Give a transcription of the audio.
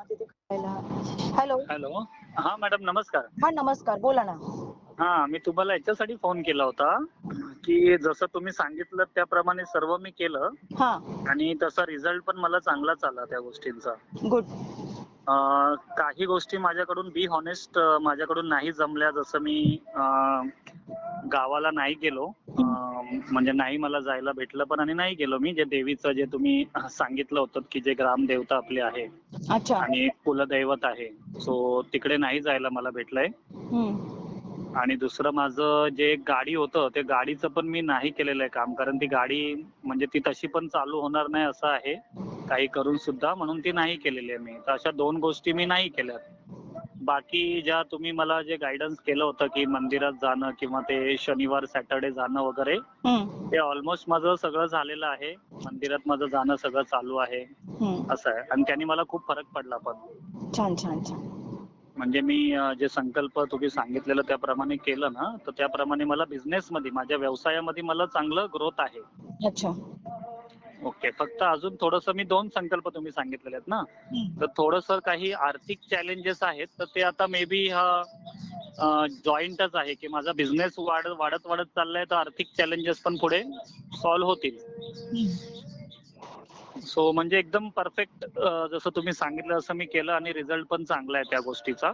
Hello hello हा madam नमस्कार. हा नमस्कार. बोला ना. हा मी तुम्हाला याच्यासाठी फोन केला होता की जसं तुम्ही सांगितलं त्याप्रमाणे सर्व मी केलं हा. आणि तसा रिझल्ट पण मला चांगलाच आला त्या गोष्टींचा. गुड अं, काही गोष्टी माझ्याकडून बी हॉनेस्ट माझ्याकडून नाही जमल्या जसं मी अं, गावाला नाही गेलो. अं, म्हणजे नाही मला जायला भेटलं पण आणि नाही गेलो मी. जे देवीचं जे तुम्ही सांगितलं होतं की जे ग्रामदेवता आपली आहे अच्छा. आणि कुलदैवत आहे. सो तिकडे नाही जायला मला भेटलंय. आणि दुसरं माझं जे गाडी होतं ते गाडीचं पण मी नाही केलेलं आहे काम. कारण ती गाडी म्हणजे ती तशी पण चालू होणार नाही असं आहे. काही करून सुद्धा म्हणून ती नाही केलेली आहे मी. तर अशा दोन गोष्टी मी नाही केल्यात. बाकी ज्या तुम्ही मला जे गायडन्स केलं होतं की मंदिरात जाणं किंवा ते शनिवार सॅटर्डे जाणं वगैरे हम्म. ते ऑलमोस्ट माझं सगळं झालेलं आहे. मंदिरात माझं जाणं सगळं चालू आहे. हम्म. असं आहे. आणि त्यांनी मला खूप फरक पडला पण. छान छान छान. म्हणजे मी अं, जे संकल्प तुम्ही सांगितलेलं त्याप्रमाणे केलं ना तर त्याप्रमाणे मला बिझनेस मध्ये माझ्या व्यवसायामध्ये मला चांगलं ग्रोथ आहे. अच्छा. ओके. फक्त अजून थोडस मी दोन संकल्प तुम्ही सांगितलेले आहेत ना. तर थोडस काही आर्थिक चॅलेंजेस आहेत तर ते आता मे बी हा जॉईंटच आहे की माझा बिझनेस वाढ वाढत वाढत चाललाय तर आर्थिक चॅलेंजेस पण पुढे सॉल्व्ह होतील. सो म्हणजे एकदम परफेक्ट जसं तुम्ही सांगितलं असं मी केलं आणि रिझल्ट पण चांगला आहे त्या गोष्टीचा.